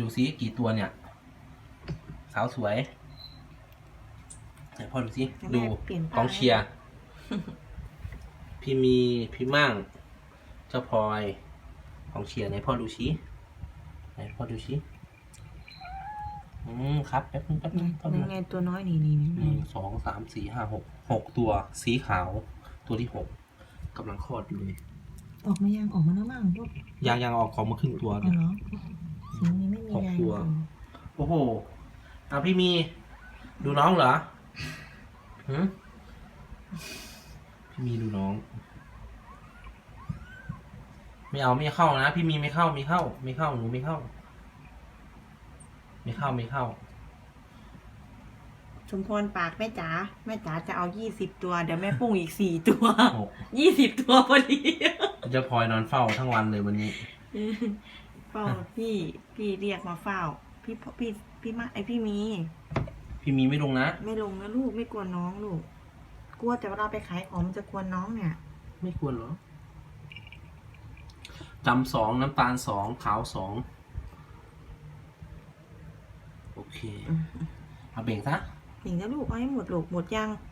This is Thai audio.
ดูซิกี่ตัวเนี่ย สาวสวยไหนพ่อดูซิให้แม่ดูเปลี่ยนกองเชียร์พี่มีพี่มั่ง เจ้าพลอยกองเชียร์ไหนพ่อดูซิไหนพ่อดูซิอืมครับแป๊บนึงแป๊บนึงพ่อดูยังไงตัวน้อยนี่นี่หนี่นึ่งสองสามสี่ห้าหกหกตัวสีขาว ตัวที่หกกำลังคลอดอยู่เลยออกมายังออกมาแล้วมั้งลูกยังยังออกของมาครึ่งตัวอ๋เนี่อย เหรอสีนี้ไม่มีหกแรงตัว โอ้โหเอาพี่มี ดูน้องเหรอหืมพี่มีดูน้อง ไม่เอาไม่เข้านะ พี่มีไม่เข้าไม่เข้า ไม่เข้าหนูไม่เข้า ไม่เข้าไม่เข้า ชุมพรปากแม่จ๋าแม่จ๋าจะเอายี่สิบตัวเดี๋ยวแม่ปุ้งอีกสี่ตัวหก ยี่สิบตัวพอดีเจะพลอยนอนเฝ้าทั้งวันเลยวันนี้ เฝ้าพี่พี่เรียกมาเฝ้า พี่พ่อพี่พี่มาไอพี่มี พี่มีไม่ลงนะ ไม่ลงนะลูกไม่กลัวน้องลูก กลัวแต่เวลาไปขายของมันจะกวนน้องเนี่ยไม่ควรเหรอจำสองน้ำตาลสองขาวสองโอเคเอาเบ่งซะหนิงนะลูกเอาให้หมดลูกหมดยังห